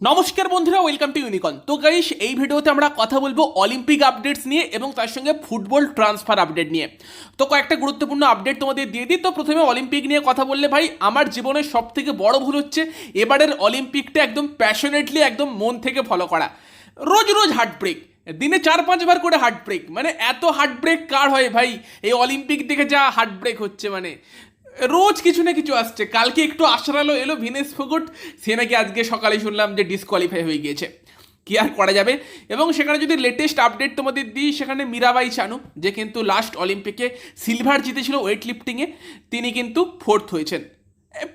নমস্কার বন্ধুরা welcome to ইউনিকন তো গাইস এই ভিডিওতে আমরা কথা বলব অলিম্পিক আপডেটস নিয়ে এবং তার সঙ্গে ফুটবল ট্রান্সফার আপডেট নিয়ে। তো কয়েকটা গুরুত্বপূর্ণ আপডেট তোমাদের দিয়ে দিই। তো প্রথমে অলিম্পিক নিয়ে কথা বললে ভাই, আমার জীবনের সব থেকে বড় ভুল হচ্ছে এবারের অলিম্পিকটা একদম প্যাশনেটলি একদম মন থেকে ফলো করা। রোজ রোজ হার্ট ব্রেক দিনে চার পাঁচবার করে হার্ট ব্রেক মানে এত হার্ট ব্রেক কার হয় ভাই? এই অলিম্পিক দেখে যা হার্ট ব্রেক হচ্ছে মানে। রোজ কিছু না কিছু আসছে। কালকে একটু আশরালো এলো ভিনেশ ফোগট, সে নাকি আজকে সকালে শুনলাম যে ডিসকোয়ালিফাই হয়ে গিয়েছে। কি আর করা যাবে? এবং সেখানে যদি লেটেস্ট আপডেট তোমাদের দিই, সেখানে মীরাবাই চানু, যে কিন্তু লাস্ট অলিম্পিকে সিলভার জিতেছিল ওয়েট লিফটিংয়ে তিনি কিন্তু ফোর্থ হয়েছেন।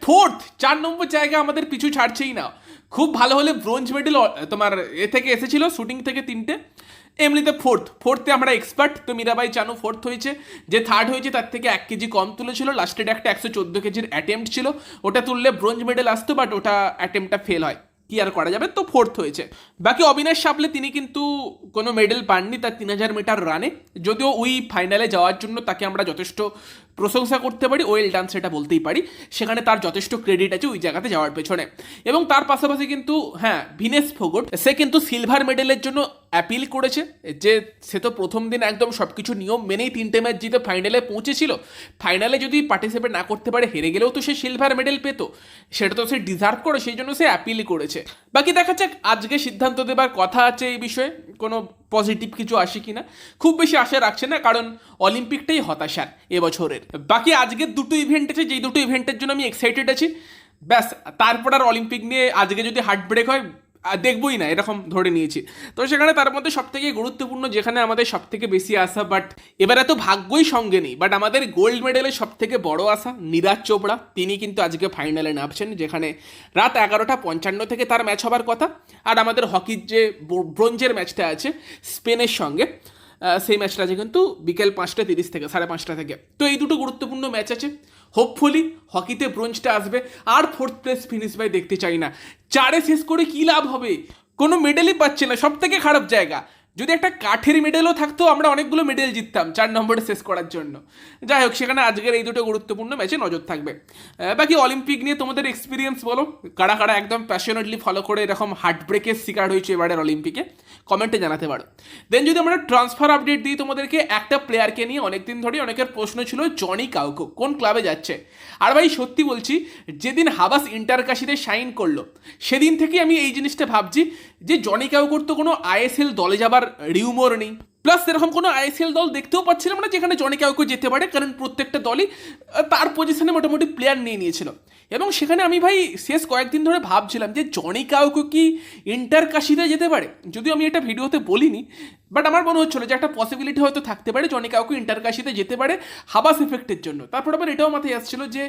ফোর্থ চার নম্বর জায়গা আমাদের পিছু ছাড়ছেই না। খুব ভালো হলে ব্রোঞ্জ মেডেল তোমার এ থেকে এসেছিল শুটিং থেকে তিনটে। এমনিতে ফোর্থ ফোর্থে আমরা এক্সপার্ট তো মীরাবাই চানু ফোর্থ হয়েছে। যে থার্ড হয়েছে, তার থেকে এক কেজি কম তুলেছিল। লাস্টের একটা একশো চোদ্দ কেজির অ্যাটেম্প্ট ছিল। ওটা তুললে ব্রোঞ্জ মেডেল আসতো বাট ওটা অ্যাটেম্পটা ফেল হয়। কি আর করা যাবে? তো ফোর্থ হয়েছে। বাকি অবিনাশ সাপলে তিনি কিন্তু কোনো মেডেল পাননি, তার তিন হাজার মিটার রানে যদিও ওই ফাইনালে যাওয়ার জন্য তাকে আমরা যথেষ্ট প্রশংসা করতে পারি। ওয়েল ডান সেটা বলতেই পারি। সেখানে তার যথেষ্ট ক্রেডিট আছে ওই জায়গাতে যাওয়ার পেছনে। এবং তার পাশাপাশি কিন্তু হ্যাঁ ভিনেস ফোগট সে কিন্তু সিলভার মেডেলের জন্য অ্যাপিল করেছে যে সে তো প্রথম দিন একদম সব কিছু নিয়ম মেনেই তিনটে ম্যাচ জিতে ফাইনালে পৌঁছেছিল। ফাইনালে যদি পার্টিসিপেট না করতে পারে, হেরে গেলেও তো সে সিলভার মেডেল পেতো। সেটা তো সে ডিজার্ভ করে, সেই জন্য সে অ্যাপিল করেছে। বাকি দেখা যাক, আজকে সিদ্ধান্ত দেবার কথা আছে এই বিষয়ে। কোনো পজিটিভ কিছু আসে কিনা? খুব বেশি আশা রাখছে না, কারণ অলিম্পিকটাই হতাশার এবছরের। বাকি আজকের দুটো ইভেন্ট আছে, যেই দুটো ইভেন্টের জন্য আমি এক্সাইটেড আছি। ব্যাস, তারপর আর অলিম্পিক নিয়ে আজকে যদি হার্ট ব্রেক হয় দেখবই না, এরকম ধরে নিয়েছি। তো সেখানে তার মধ্যে সব থেকে গুরুত্বপূর্ণ যেখানে আমাদের সব থেকে বেশি আশা বাট এবার এত ভাগ্যই সঙ্গে নেই বাট আমাদের গোল্ড মেডেলের সব থেকে বড় আশা নিরাজ চোপড়া। তিনি কিন্তু আজকে ফাইনালে নামছেন, যেখানে রাত এগারোটা পঞ্চান্ন থেকে তার ম্যাচ হবার কথা, আর আমাদের হকির যে ব্রোঞ্জের ম্যাচটা আছে স্পেনের সঙ্গে সেই ম্যাচটা আছে কিন্তু বিকেল পাঁচটা তিরিশ থেকে, সাড়ে পাঁচটা থেকে। তো এই দুটো গুরুত্বপূর্ণ ম্যাচ আছে। হোপফুলি হকিতে ব্রোঞ্জটা আসবে। আর ফোর্থ প্লেস ফিনিশ ভাই দেখতে চাই না। চারে শেষ করে কী লাভ হবে? কোনো মেডেলই পাচ্ছে না। সব থেকে খারাপ জায়গা। যদি একটা কাঠের মেডেলও থাকতো, আমরা অনেকগুলো মেডেল জিততাম, চার নম্বরে শেষ করার জন্য। যাই হোক, সেখানে আজকের এই দুটো গুরুত্বপূর্ণ ম্যাচে নজর থাকবে। বাকি অলিম্পিক নিয়ে তোমাদের এক্সপিরিয়েন্স বলো। কারা কারা একদম প্যাশনেটলি ফলো করে এরকম হার্ট ব্রেকের শিকার হয়েছে এবারের অলিম্পিকে কমেন্টে জানাতে পারো। দেন যদি আমরা ট্রান্সফার আপডেট দিই তোমাদেরকে, একটা প্লেয়ারকে নিয়ে অনেকদিন ধরে অনেকের প্রশ্ন ছিল জনি কাউকো কোন ক্লাবে যাচ্ছে? আর ভাই, সত্যি বলছি, যেদিন হাবাস ইন্টারকাশিতে সাইন করল, সেদিন থেকে আমি এই জিনিসটা ভাবছি যে জনি কাউকোর তো কোনো আইএসএল দলে যাবার রিউমোর নেই। প্লাস এরকম কোনো আইএসএল দল দেখতেও পাচ্ছিলাম না যেখানে জনি কাউকে যেতে পারে, কারণ প্রত্যেকটা দলই তার পজিশনে মোটামুটি প্লেয়ার নিয়ে নিয়েছিল। এবং সেখানে আমি ভাই শেষ কয়েকদিন ধরে ভাবছিলাম যে জনি কাউকে কি ইন্টার কাশিতে যেতে পারে? যদিও আমি এটা ভিডিওতে বলিনি বাট আমার মনে হচ্ছিল যে একটা পসিবিলিটি হয়তো থাকতে পারে জনি কাউকে ইন্টার কাশিতে যেতে পারে হাবাস এফেক্টের জন্য। তারপর আবার এটাও মাথায় আসছিল যে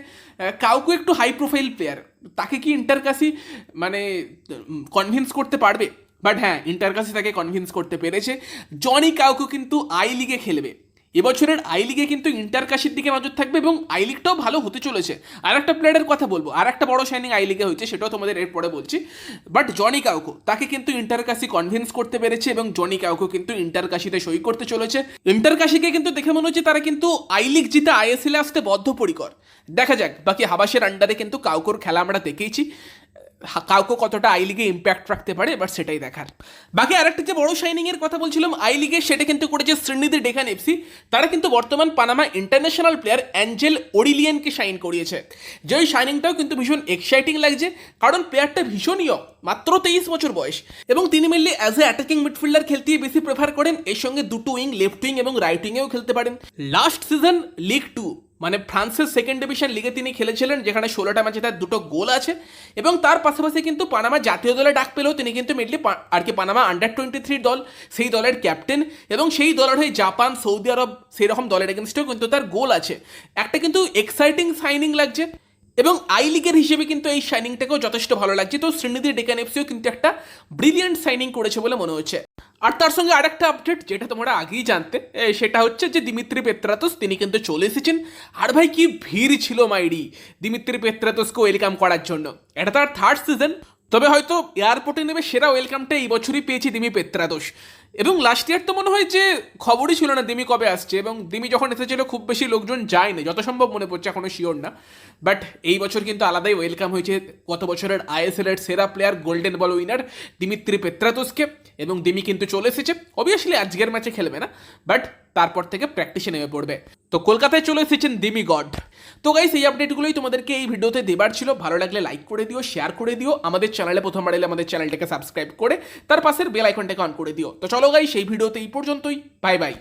কাউকে একটু হাই প্রোফাইল প্লেয়ার তাকে কি ইন্টার কাশি মানে কনভিন্স করতে পারবে? বাট হ্যাঁ ইন্টারকাসি তাকে কনভিন্স করতে পেরেছে। জনি কাউকে কিন্তু আই লিগে খেলবে। এবছরের আই লিগে কিন্তু ইন্টারকাশির দিকে নজর থাকবে এবং আই লিগটাও ভালো হতে চলেছে। আর একটা প্লেয়ারের কথা বলব। আর একটা বড় শাইনিং আই লিগে হয়েছে, সেটাও তোমাদের এরপরে বলছি। বাট জনি কাউকো তাকে কিন্তু ইন্টারকাশি কনভিন্স করতে পেরেছে এবং জনি কাউকো কিন্তু ইন্টারকাশিতে সই করতে চলেছে। ইন্টারকাশিকে কিন্তু দেখে মনে হচ্ছে তারা কিন্তু আই লিগ জিতে আইএসএলে আসতে বদ্ধপরিকর। দেখা যাক, বাকি হাবাসের আন্ডারে কিন্তু কাউকোর খেলা আমরা দেখেইছি। কাউকে কতটা আই লিগে ইম্প্যাক্ট রাখতে পারে, এবার সেটাই দেখার। বাকি আরেকটা যে বড় শাইনিং এর কথা বলছিলাম, আই লিগে সেটা কিন্তু করেছে শ্রীনিধি ডেকান এফসি তারা কিন্তু বর্তমান পানামা ইন্টারন্যাশনাল প্লেয়ার অ্যাঞ্জেল ওরিলিয়ানকে সাইন করিয়েছে। যে ওই শাইনিংটাও কিন্তু ভীষণ এক্সাইটিং লাগছে, কারণ প্লেয়ারটা ভীষণ ইয়ং মাত্র তেইশ বছর বয়স। এবং তিনি mainly as a attacking midfielder খেলতেই বেশি প্রেফার করেন, এর সঙ্গে দুটো উইং লেফট উইং এবং রাইট উইংয়েও খেলতে পারেন। লাস্ট সিজন লিগ টু মানে ফ্রান্সের সেকেন্ড ডিভিশন লিগে তিনি খেলেছিলেন, যেখানে ষোলোটা ম্যাচে তার দুটো গোল আছে এবং তার পাশাপাশি কিন্তু পানামা জাতীয় দলে ডাক পেলেও তিনি কিন্তু মেনলি আর কি পানামা আন্ডার টোয়েন্টি থ্রি দল, সেই দলের ক্যাপ্টেন এবং সেই দলের হয়ে জাপান, সৌদি আরব সেই রকম দলের এগেনস্টেও কিন্তু তার গোল আছে। একটা কিন্তু এক্সাইটিং সাইনিং লাগছে এবং আই লিগের হিসেবে কিন্তু এই শাইনিংটাকেও যথেষ্ট ভালো লাগছে। তো শ্রীনিধি ডেকান এফসিও কিন্তু একটা ব্রিলিয়ান্ট সাইনিং করেছে বলে মনে হচ্ছে। আর তার সঙ্গে আরেকটা আপডেট যেটা তোমরা আগেই জানতে সেটা হচ্ছে যে দিমিত্রি পেত্রাতোস তিনি কিন্তু চলে এসেছেন। আর ভাই, কি ভিড় ছিল মাইরি দিমিত্রি পেত্রাতোসকে ওয়েলকাম করার জন্য। এটা তার থার্ড সিজন তবে হয়তো এয়ারপোর্টে নেবে সেরা ওয়েলকামটা এই বছরই পেয়েছি দিমি পেত্রাদোষ এবং লাস্ট ইয়ার তো মনে হয় যে খবরই ছিল না দিমি কবে আসছে এবং দিমি যখন এসেছিল খুব বেশি লোকজন যায়নি যত সম্ভব মনে পড়ছে এখনও শিওর না। বাট এই বছর কিন্তু আলাদাই ওয়েলকাম হয়েছে গত বছরের আইএসএল এর সেরা player golden ball winner Dimitri পেত্রাতোসকে এবং দিমি কিন্তু চলে এসেছে। অবভিয়াসলি আজকের ম্যাচে খেলবে না বাট তারপর থেকে প্র্যাকটিসে নেমে পড়বে। তো কলকাতায় চলে এসেছেন দিমি গড তো গাইস এই আপডেটগুলোই তোমাদেরকে এই ভিডিওতে দেবার ছিল। ভালো লাগলে লাইক করে দিও শেয়ার করে দিও, আমাদের চ্যানেলে প্রথম এলে আমাদের চ্যানেলটাকে সাবস্ক্রাইব করে, তার পাশের বেল আইকনটাকে অন করে দিও। তো চলো গাই সেই ভিডিওতে এই পর্যন্তই। Bye bye